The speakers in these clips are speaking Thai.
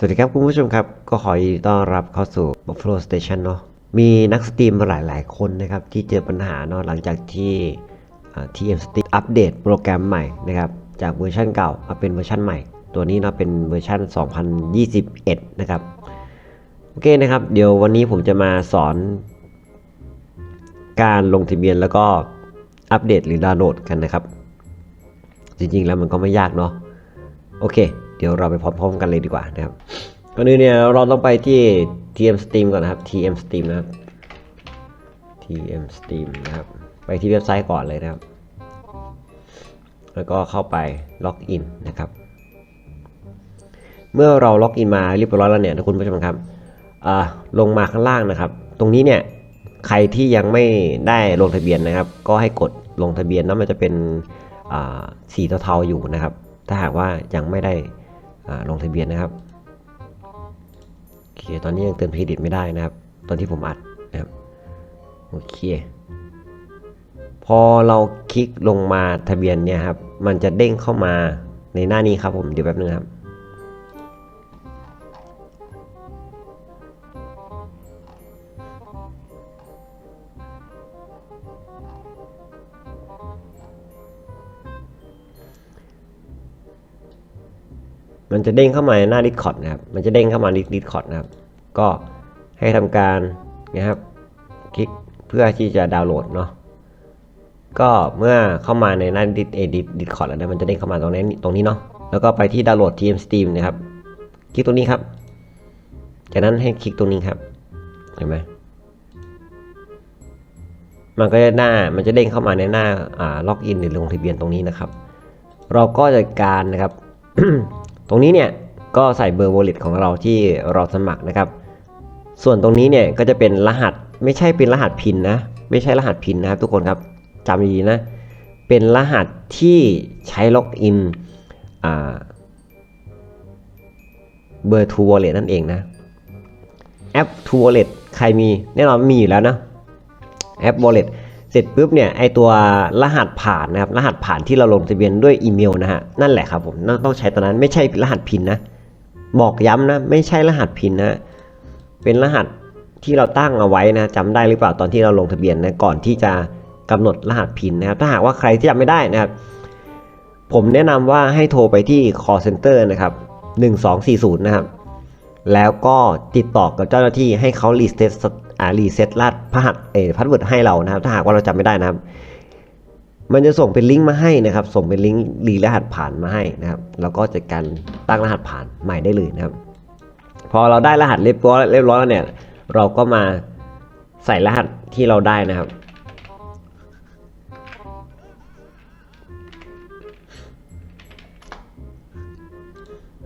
สวัสดีครับคุณผู้ชมครับ ก็ขอยินดีต้อนรับเข้าสู่ Buffalo Station เนาะมีนักสตรีมหลาย ๆ คนนะครับ ที่เจอปัญหาเนาะหลังจากที่ TM Steam อัปเดตโปรแกรมใหม่นะครับ จากเวอร์ชันเก่ามาเป็นเวอร์ชันใหม่ ตัวนี้เนาะเป็นเวอร์ชัน 2021 นะครับ โอเคนะครับ เดี๋ยววันนี้ผมจะมาสอน การลงทะเบียนแล้วก็อัปเดตหรือดาวน์โหลดกันนะครับ จริง ๆ แล้วมันก็ไม่ยากเนาะโอเค เดี๋ยวเราไปพร้อมๆกันเลยดีกว่านะครับก่อนอื่นเนี่ยเราต้องไปที่ TM Steam ก่อนนะครับ TM Steam นะครับ TM Steam นะครับ ไปที่เว็บไซต์ก่อนเลยนะครับ แล้วก็เข้าไปล็อกอินนะครับ เมื่อเราล็อกอินมาเรียบร้อยแล้วเนี่ยนะคุณผู้ชมครับลงมาข้างล่างนะครับ ตรงนี้เนี่ยใครที่ยังไม่ได้ลงทะเบียนนะครับ ก็ให้กดลงทะเบียนนะมันจะเป็นสีเทาๆอยู่นะครับ ถ้าหากว่ายังไม่ได้ ลงทะเบียนนะครับโอเคตอนนี้ยังเติมเครดิตไม่ได้นะครับ ตอนที่ผมอัดนะครับโอเค พอเราคลิกลงมาทะเบียนเนี่ยครับ มันจะเด้งเข้ามาในหน้านี้ครับผมเดี๋ยวแป๊บนึงครับ มันจะเด้งเข้ามาหน้า Discord นะครับ มันจะเด้งเข้ามาใน Discord นะครับ ก็ให้ทำการนะครับ คลิกเพื่อที่จะดาวน์โหลดเนาะ ก็เมื่อเข้ามาในหน้าดิสเอดิดิคอร์ดแล้วเนี่ยมันจะเด้งเข้ามาตรงนี้ตรงนี้เนาะ แล้วก็ไปที่ดาวน์โหลด TM Steam นะครับ คลิกตรงนี้ครับ จากนั้นให้คลิกตรงนี้ครับ เห็นไหมมันก็จะหน้า มันจะเด้งเข้ามาในหน้าอ่าล็อกอินหรือลงทะเบียนตรงนี้นะครับ เราก็จะการนะครับ ตรงนี้เนี่ยก็ใส่เบอร์ wallet ของเราที่เราสมัครนะครับ ส่วนตรงนี้เนี่ยก็จะเป็นรหัสไม่ใช่เป็นรหัสพินนะ ไม่ใช่รหัสพินนะครับทุกคนครับจำดีนะ เป็นรหัสที่ใช้ล็อกอินเบอร์ True Wallet นั่นเองนะแอป True Wallet ใครมีแน่นอนมีอยู่แล้วนะแอป Wallet เสร็จปุ๊บเนี่ยไอตัวรหัสผ่านนะครับรหัสผ่านที่เราลงทะเบียนด้วยอีเมลนะฮะนั่นแหละครับผมต้องต้องใช้ตัวนั้นไม่ใช่รหัสพินนะบอกย้ำนะไม่ใช่รหัสพินนะเป็นรหัสที่เราตั้งเอาไว้นะจำได้หรือเปล่าตอนที่เราลงทะเบียนนะก่อนที่จะกำหนดรหัสพินนะครับถ้าหากว่าใครที่จำไม่ได้นะครับ ผมแนะนำว่าให้โทรไปที่ call center นะครับ1240 นะครับแล้วก็ติดต่อกับเจ้าหน้าที่ให้เขารีเซ็ต รีเซ็ตรหัสพหัสเอพาสเวิร์ดให้เรานะครับ ถ้าหากว่าเราจำไม่ได้นะครับ มันจะส่งเป็นลิงก์มาให้นะครับ ส่งเป็นลิงก์รีรหัสผ่านมาให้นะครับ แล้วก็จัดการตั้งรหัสผ่านใหม่ได้เลยนะครับ พอเราได้รหัสเรียบร้อยเรียบร้อยแล้วเนี่ย เราก็มาใส่รหัสที่เราได้นะครับ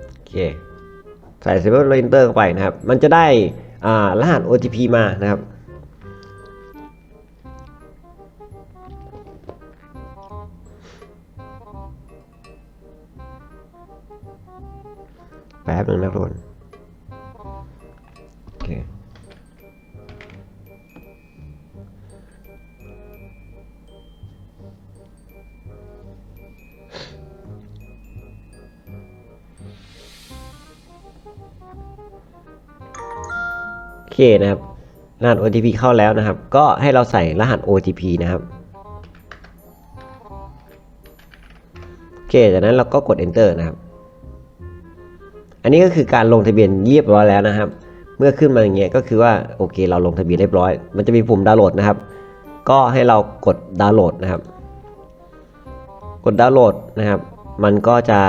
โอเคใส่เซเวอร์เลนเตอร์เข้าไปนะครับ มันจะได้ รหัส OTP มานะครับแป๊บหนึ่งนะทุกคน เคนะครับรหัส OTP เข้าแล้วนะครับ ก็ให้เราใส่รหัส OTP นะครับโอเคจากนั้นเราก็กด enter นะครับ อันนี้ก็คือการลงทะเบียนเรียบร้อยแล้วนะครับ เมื่อขึ้นมาอย่างเงี้ยก็คือว่าโอเค เราลงทะเบียนเรียบร้อย มันจะมีปุ่มดาวน์โหลดนะครับ ก็ให้เรากดดาวน์โหลดนะครับ กดดาวน์โหลดนะครับ มันก็จะ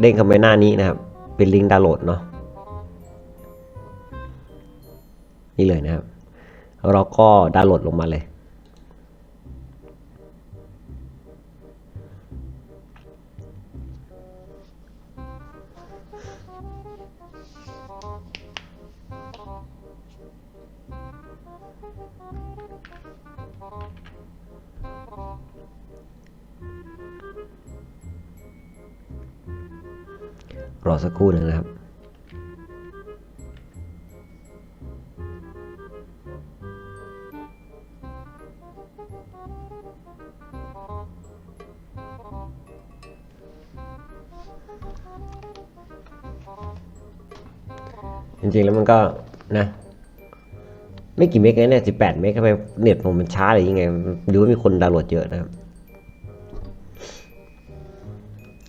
เด้งเข้าไปหน้านี้นะครับ เป็นลิงก์ดาวน์โหลดเนาะ นี่เลยนะครับ เราก็ดาวน์โหลดลงมาเลยรอสักครู่หนึ่งนะครับ จริงๆแล้วมันก็นะ ไม่กี่เมกเองเนี่ยสิบแปดเมกทำไมเน็ตผมมันช้าหรือยังไงดูว่ามีคนดาวน์โหลดเยอะนะครับ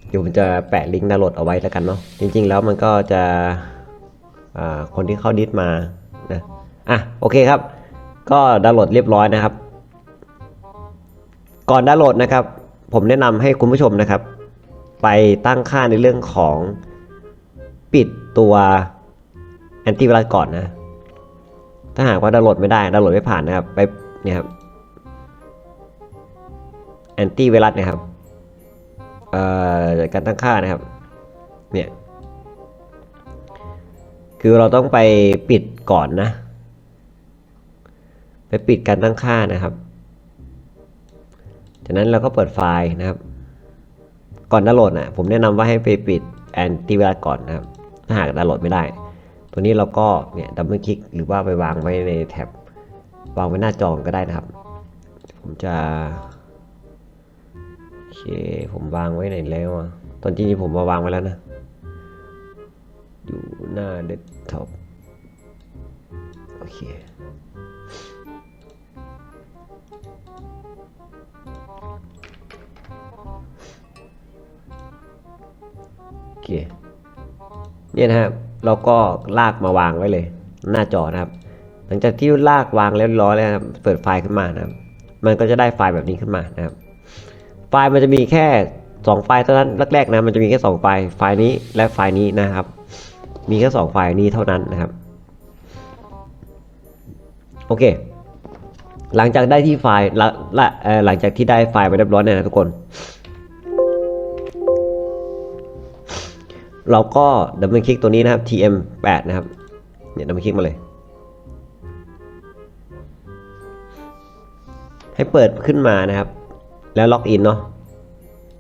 เดี๋ยวผมจะแปะลิงก์ดาวน์โหลดเอาไว้แล้วกันเนาะจริง ๆ แล้วมันก็จะอ่าคนที่เข้าดิสมานะอะโอเคครับ ก็ดาวน์โหลดเรียบร้อยนะครับ ก่อนดาวน์โหลดนะครับ ผมแนะนำให้คุณผู้ชมนะครับ ไปตั้งค่าในเรื่องของปิดตัว แอนตี้ไวรัสก่อนนะ ถ้าหากว่าดาวน์โหลดไม่ได้ดาวน์โหลดไม่ผ่านนะครับ ไปเนี่ยครับแอนตี้ไวรัสนะครับเอ่อการตั้งค่านะครับ เนี่ย คือเราต้องไปปิดก่อนนะ ไปปิดการตั้งค่านะครับ จากนั้นเราก็เปิดไฟล์นะครับ ก่อนดาวน์โหลดนะผมแนะนำว่าให้ไปปิดแอนตี้ไวรัสก่อนนะครับ ถ้าหากดาวน์โหลดไม่ได้ ตัวนี้เราก็เนี่ยดับเบิลคลิกหรือว่าไปวางไว้ในแท็บวางไว้หน้าจอก็ได้นะครับ ผมจะโอเคผมวางไว้ไหนแล้วอะตอนจริงๆผมมาวางไว้แล้วนะ อยู่หน้าเดสก์ท็อปโอเคโอเคเนี่ยนะครับ เราก็ลากมาวางไว้เลย หน้าจอนะครับ หลังจากที่ลากวางแล้วร้อยแล้วนะเปิดไฟล์ขึ้นมานะครับ มันก็จะได้ไฟล์แบบนี้ขึ้นมานะครับ ไฟล์มันจะมีแค่ 2 ไฟล์เท่านั้นแรกๆนะมันจะมีแค่ 2 ไฟล์ไฟล์นี้และไฟล์นี้นะครับ มีแค่ 2 ไฟล์นี้เท่านั้นนะครับโอเค หลังจากได้ที่ไฟล์ละละหลังจากที่ได้ไฟล์ไปเรียบร้อยเนี่ยนะทุกคน เราก็ดับเบิลคลิกตัวนี้นะครับ tm8 นะครับ เนี่ยดับเบิลคลิกมาเลย ให้เปิดขึ้นมานะครับ แล้วล็อกอินเนาะ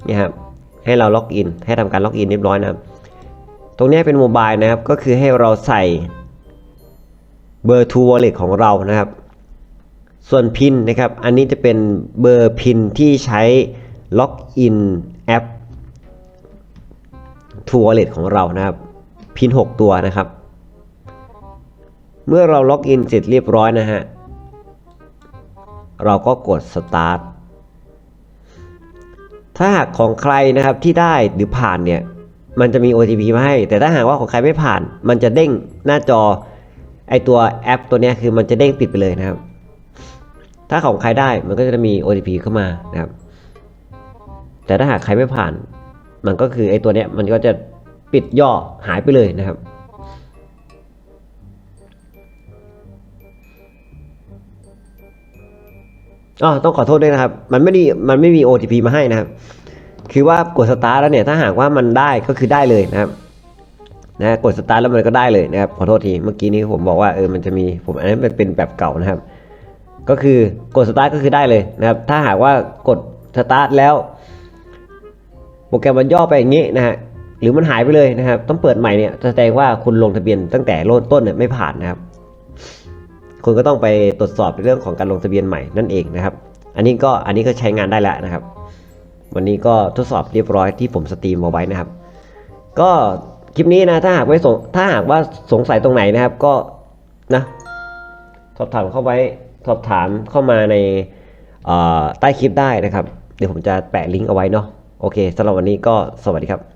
นี่ครับ ให้เราล็อกอิน ให้ทำการล็อกอินเรียบร้อยนะครับ ตรงนี้เป็นโมบายนะครับ ก็คือให้เราใส่เบอร์ True Wallet ของเรานะครับ ส่วนพินนะครับ อันนี้จะเป็นเบอร์พินที่ใช้ล็อกอินแอป True Wallet ของเรานะครับ พิน 6 ตัวนะครับ เมื่อเราล็อกอินเสร็จเรียบร้อยนะฮะ เราก็กด Start ถ้าหากของใครนะครับที่ได้หรือผ่านเนี่ย มันจะมี OTP มาให้ แต่ถ้าหากว่าของใครไม่ผ่าน มันจะเด้งหน้าจอไอตัวแอปตัวนี้คือมันจะเด้งปิดไปเลยนะครับ ถ้าของใครได้มันก็จะมี OTP เข้ามานะครับ แต่ถ้าหากใครไม่ผ่าน มันก็คือไอตัวเนี้ยมันก็จะปิดย่อหายไปเลยนะครับ อ๋อต้องขอโทษด้วยนะครับ มันไม่ได้มันไม่มี OTP มาให้นะครับ คือว่ากดสตาร์ทแล้วเนี่ยถ้าหากว่ามันได้ก็คือได้เลยนะครับนะกดสตาร์ทแล้วมันก็ได้เลยนะครับขอโทษทีเมื่อกี้นี้ผมบอกว่าเออมันจะมีผมอันนั้นมันเป็นแบบเก่านะครับ ก็คือกดสตาร์ทก็คือได้เลยนะครับ ถ้าหากว่ากดสตาร์ทแล้ว โปรแกรมมันย่อไปอย่างนี้นะฮะหรือมันหายไปเลยนะครับ ต้องเปิดใหม่เนี่ยแสดงว่าคุณลงทะเบียนตั้งแต่โลดต้นเนี่ยไม่ผ่านนะครับคุณก็ต้องไปตรวจสอบในเรื่องของการลงทะเบียนใหม่นั่นเองนะครับ อันนี้ก็อันนี้ก็ใช้งานได้แล้วนะครับ วันนี้ก็ทดสอบเรียบร้อยที่ผมสตรีมเอาไว้นะครับ ก็คลิปนี้นะถ้าหากไม่สงถ้าหากว่าสงสัยตรงไหนนะครับก็นะสอบถามเข้าไว้สอบถามเข้ามาในใต้คลิปได้นะครับ เดี๋ยวผมจะแปะลิงก์เอาไว้เนาะ โอเคสำหรับวันนี้ก็สวัสดีครับ